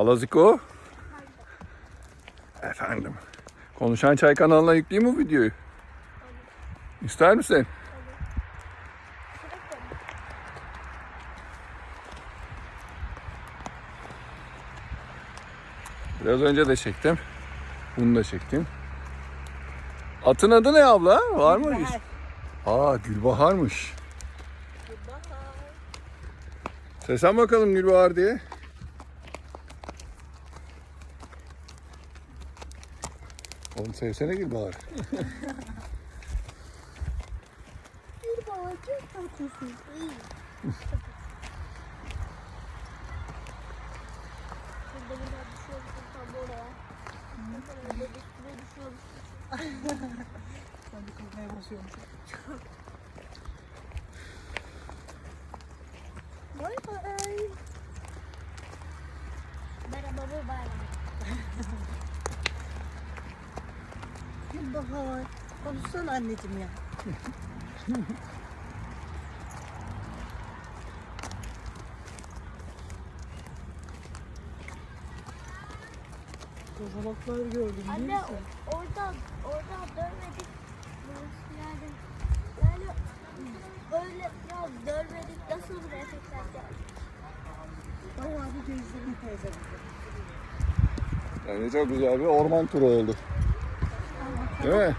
Alaziko. Efendim. Konuşan Çay kanalına yükleyeyim mi videoyu? İster misin? Biraz önce de çektim. Bunu da çektim. Atın adı ne abla? Var mı? Aa Gülbahar'mış. Sesen bakalım Gülbahar diye. Oğlum sevsene Gülbahar. Bir baba çok tatlısın. Burada buradan düşüyormuşum tam oraya. Düşüyormuşum. Ben de kızmaya basıyorum. Gülbahar. Konuşsana anneciğim ya. Kozalaklar gördüm değil Anne misin? o- oradan oradan dönmedik. Yani yani böyle biraz dönmedik. Nasıl bir efektler geldi? Bayağı bir gezdirin teyze bizi. Yani çok güzel bir orman turu oldu. Değil mi?